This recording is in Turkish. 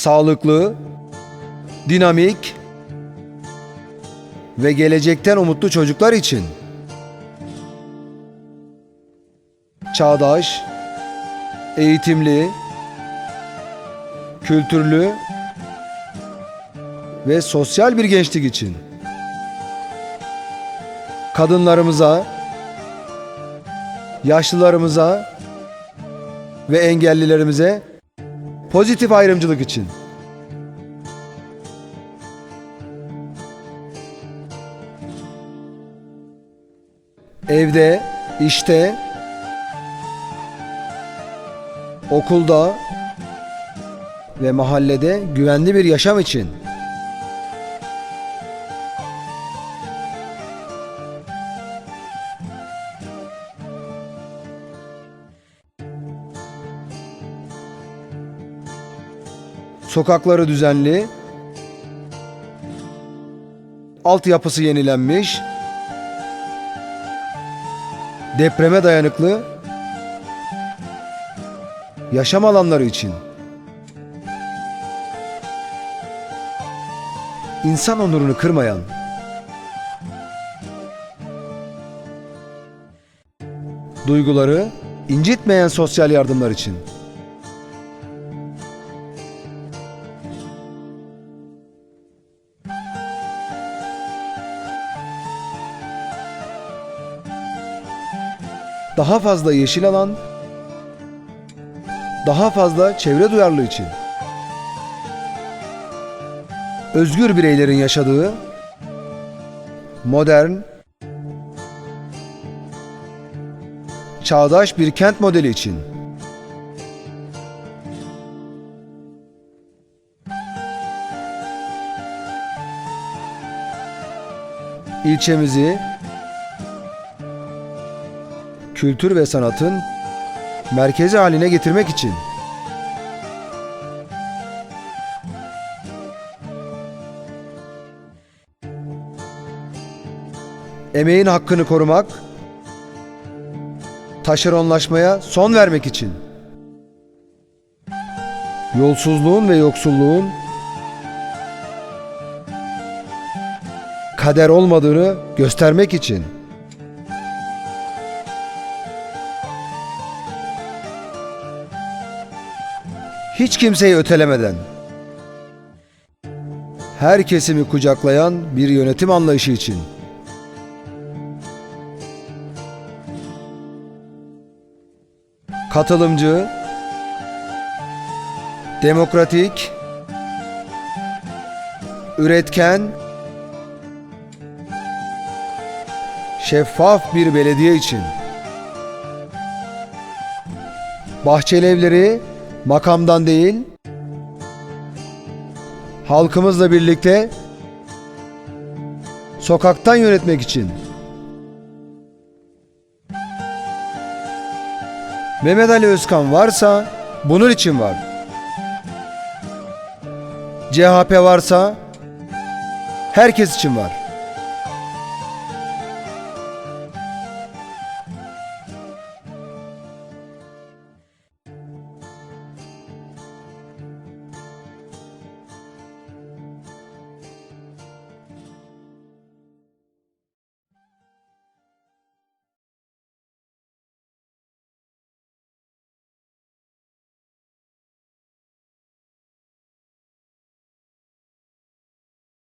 sağlıklı, dinamik ve gelecekten umutlu çocuklar için. Çağdaş, eğitimli, kültürlü ve sosyal bir gençlik için. Kadınlarımıza, yaşlılarımıza ve engellilerimize pozitif ayrımcılık için. Evde, işte, okulda ve mahallede güvenli bir yaşam için sokakları düzenli, altyapısı yenilenmiş, depreme dayanıklı. Yaşam alanları için. İnsan onurunu kırmayan. Duyguları incitmeyen sosyal yardımlar için daha fazla yeşil alan, daha fazla çevre duyarlılığı için. Özgür bireylerin yaşadığı modern, çağdaş bir kent modeli için. İlçemizi kültür ve sanatın merkezi haline getirmek için. Emeğin hakkını korumak, taşeronlaşmaya son vermek için. Yolsuzluğun ve yoksulluğun kader olmadığını göstermek için hiç kimseyi ötelemeden. Her kesimi kucaklayan bir yönetim anlayışı için. Katılımcı, demokratik, üretken, şeffaf bir belediye için. Bahçeli evleri makamdan değil, halkımızla birlikte sokaktan yönetmek için. Mehmet Ali Özkan varsa bunun için var. CHP varsa herkes için var.